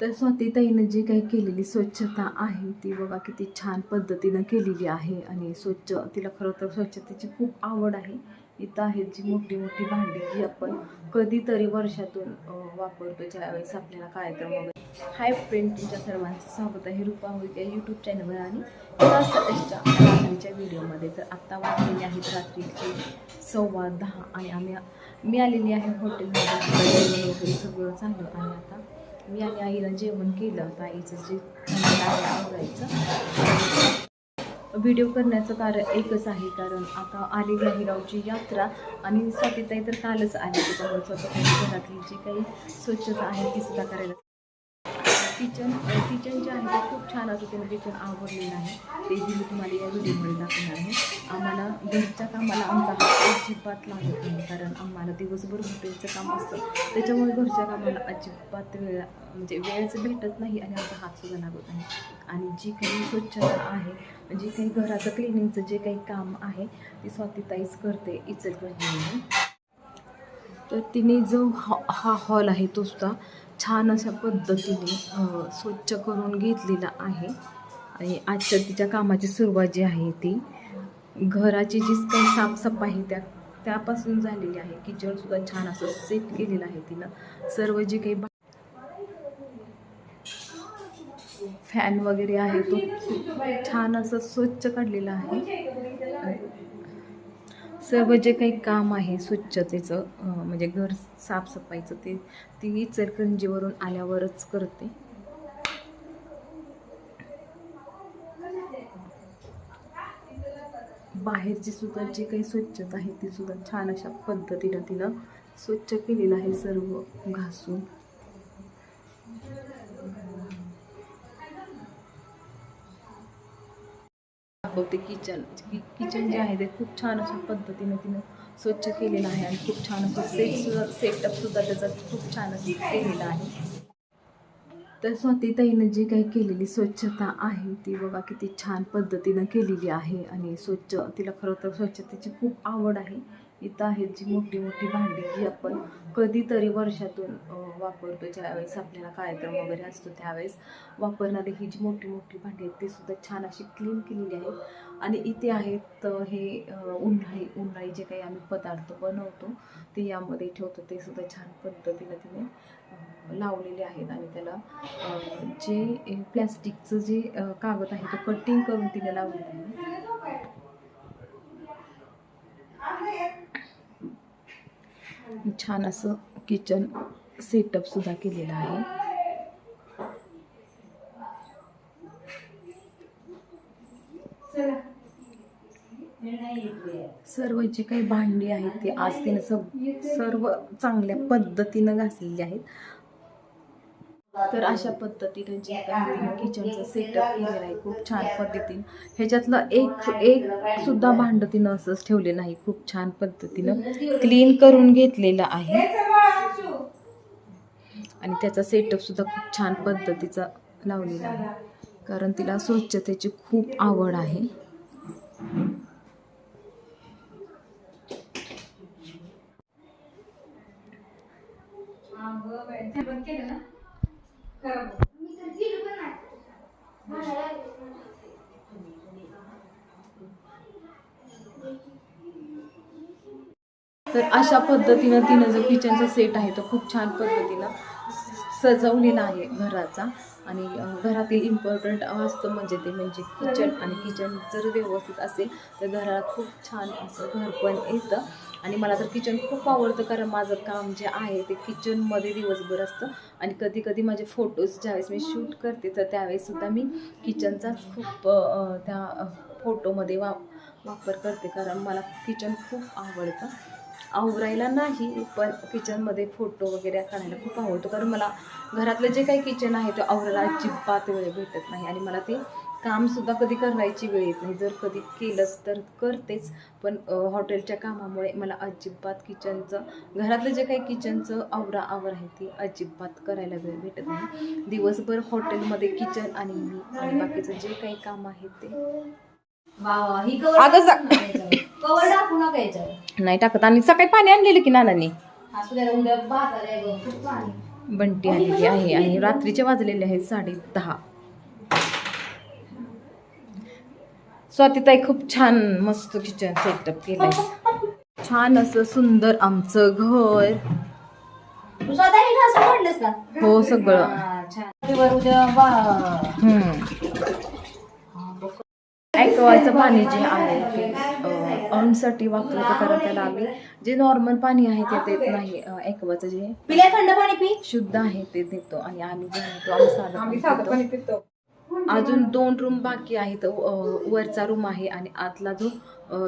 तर स्वातीताईनं जी काही केलेली स्वच्छता आहे ती बघा किती छान पद्धतीनं केलेली आहे आणि स्वच्छ तिला खरं तर स्वच्छतेची खूप आवड आहे. इथं आहेत जी मोठी मोठी भांडी जी आपण कधीतरी वर्षातून वापरतो ज्यावेळेस आपल्याला कार्यक्रम वगैरे. हाय फ्रेंड तुमच्या सर्वांचं स्वागत आहे. रूपा होईल यूट्यूब चॅनलवर आणि रात्रीच्या व्हिडिओमध्ये तर आत्ता वाढलेली आहेत रात्रीचे सव्वा दहा आणि आम्ही मी आलेली आहे हॉटेलमध्ये वगैरे सगळं चांगलं आणि आता. मी आणि आईला जेवण केलं ताईचं जे आवडायचं व्हिडिओ करण्याचं कारण एकच आहे कारण आता आलेली आहे यात्रा आणि स्वातीताई तर कालच आली त्याच्यामुळे स्वतः घरातली जी काही स्वच्छता आहे ती सुद्धा करायला किचन किचन जे आहे ते खूप छान असं त्यानं किचन आवडलेलं आहे. ते जी मी तुम्हाला या व्हिडिओमध्ये दाखवणार आहे आम्हाला घरच्या कामाला आमचा हात अजिबात लागत नाही कारण आम्हाला दिवसभर हॉटेलचं काम असतं. त्याच्यामुळे घरच्या कामाला अजिबात वेळ म्हणजे वेळच भेटत नाही आणि आमचा हातसुद्धा लागत नाही. आणि जी काही स्वच्छता आहे म्हणजे जी काही घराचं क्लिनिंगचं जे काही काम आहे ती स्वातीताईच करते इचलकरंजीमध्ये तर तिने जो हॉ हा हॉल आहे तो सुद्धा छान अशा पद्धतीने स्वच्छ करून घेतलेला आहे. आणि आजच्या तिच्या कामाची सुरुवात जी आहे ती घराची जी काही साफसफाई त्या त्यापासून झालेली आहे. किचनसुद्धा छान असं सेट केलेलं आहे तिनं. सर्व जे काही फॅन वगैरे आहे तो छान असं स्वच्छ काढलेला आहे. सर्व जे काही काम आहे स्वच्छतेचं म्हणजे घर साफसफाईचं ते ती इचलकरंजीवरून आल्यावरच करते. बाहेरची सुद्धा जी काही स्वच्छता आहे ती सुद्धा छान अशा पद्धतीनं तिनं स्वच्छ केलेलं आहे सर्व घासून. दाखवते किचन कि किचन जे आहे ते खूप छान अशा पद्धतीने तिनं स्वच्छ केलेलं आहे आणि खूप छान असं सेट सेटअप सुद्धा त्याचा खूप छान असं केलेला आहे. तर स्वातीताईनं जी काही केलेली स्वच्छता आहे ती बघा किती छान पद्धतीनं केलेली आहे आणि स्वच्छ तिला खरं तर स्वच्छतेची खूप आवड आहे. इथं आहेत जी मोठी मोठी भांडी जी आपण कधीतरी वर्षातून वापरतो ज्यावेळेस आपल्याला कार्यक्रम वगैरे असतो त्यावेळेस वापरणारी ही जी मोठी मोठी भांडी आहेत ती सुद्धा छान अशी क्लीन केलेली आहेत. आणि इथे आहेत हे उन्हाळी उन्हाळी जे काही आम्ही पदार्थ बनवतो ते यामध्ये ठेवतो. ते सुद्धा छान पद्धतीनं तिने लावलेले आहेत. आणि त्याला जे प्लॅस्टिकचं जे कागद आहे तो कटिंग करून तिने लावलेलं आहे. छान असं किचन सेटअप सुद्धा केलेलं आहे. सर्व जे काही भांडी आहेत ते आज तिनं सर्व चांगल्या पद्धतीनं घासलेली आहेत. तर अशा पद्धतीने जे किचनचं सेटअप केलेलं आहे खूप छान पद्धतीनं. ह्याच्यातलं एक एक सुद्धा भांड तिनं असंच ठेवले नाही खूप छान पद्धतीनं क्लीन करून घेतलेलं आहे. आणि त्याचा सेटअप सुद्धा खूप छान पद्धतीचा लावलेला आहे. कारण तिला स्वच्छतेची खूप आवड आहे. तर अशा पद्धतीनं तिनं जो किचनचा सेट आहे तो खूप छान पद्धतीनं सजवलेला आहे घराचा. आणि घरातील इम्पॉर्टंट असतं म्हणजे ते म्हणजे किचन आणि किचन जर व्यवस्थित असेल तर घराला खूप छान असं घर पण येतं. आणि मला तर किचन खूप आवडतं कारण माझं काम जे आहे ते किचनमध्ये दिवसभर असतं. आणि कधी कधी माझे फोटोज ज्यावेळेस मी शूट करते तर त्यावेळेससुद्धा मी किचनचाच खूप त्या फोटोमध्ये वा वापर करते. कारण मला किचन खूप आवडतं. आवरायला नाही पण किचनमध्ये फोटो वगैरे काढायला खूप आवडतो. कारण मला घरातलं जे काही किचन आहे ते आवरायला अजिबात वेळ भेटत नाही. आणि मला ते कामसुद्धा कधी करायची वेळ येत नाही. जर कधी केलंच तर करतेच पण हॉटेलच्या कामामुळे मला अजिबात किचनचं घरातलं जे काही किचनचं आवरा आवर आहे ती अजिबात करायला वेळ भेटत नाही. दिवसभर हॉटेलमध्ये किचन आणि मी आणि बाकीचं जे काही काम आहे ते. ही नाही टाकत. आणि सकाळी पाणी आणलेलं की नानांनी? बंटी आलेली आहे आणि रात्रीचे वाजलेले आहेत साडे दहा. स्वातीताई खूप छान मस्त किचन सेटअप केलंय. छान असं सुंदर आमचं घर. तू स्वतः हे का? हो सगळं. हा, छान. वर उद्या वा. ॲक्वाचं पाणी जे आहे ते अं, वापरतो कारण त्याला आम्ही जे नॉर्मल पाणी आहे ते देत नाही. ॲक्वाचं जे पिल्या थंड पाणी पी. शुद्ध आहे ते देतो आणि आम्ही जे आहे तो आम्ही साधं पाणी पितो. अजून दोन रूम बाकी आहेत. वरचा रूम आहे आणि आतला जो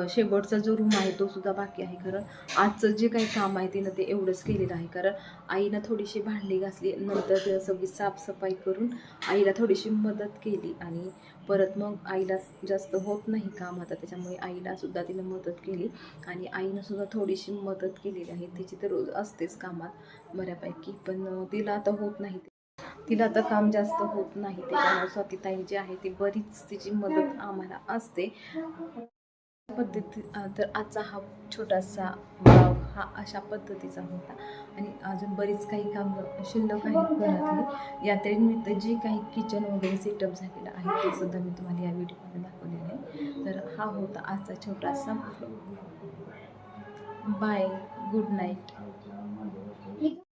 शेवटचा जो रूम आहे तो सुद्धा बाकी आहे. कारण आजचं जे काही काम आहे तिनं ते एवढंच केलेलं आहे. कारण आईनं थोडीशी भांडी घासली नंतर ते सगळी साफसफाई करून आईला थोडीशी मदत केली आणि परत मग आईला जास्त होत नाही काम आता. त्याच्यामुळे आईला सुद्धा तिनं मदत केली आणि आईनं सुद्धा थोडीशी मदत केलेली आहे. तिची तर रोज असतेच कामात बऱ्यापैकी. पण तिला आता होत नाही. तिला आता काम जास्त होत नाही. त्याच्यामुळे स्वातीताई जी आहे ती बरीच तिची मदत आम्हाला असते. पद्धती तर आजचा हा छोटासा ब्लॉग हा अशा पद्धतीचा होता. आणि अजून बरीच काही काम शिल्लक आहेत घरातली. यात्रेनिमित्त जे काही किचन वगैरे सेटअप झालेलं आहे ते सुद्धा मी तुम्हाला या व्हिडिओमध्ये दाखवलेलं आहे. तर हा होता आजचा छोटासा. Bye good night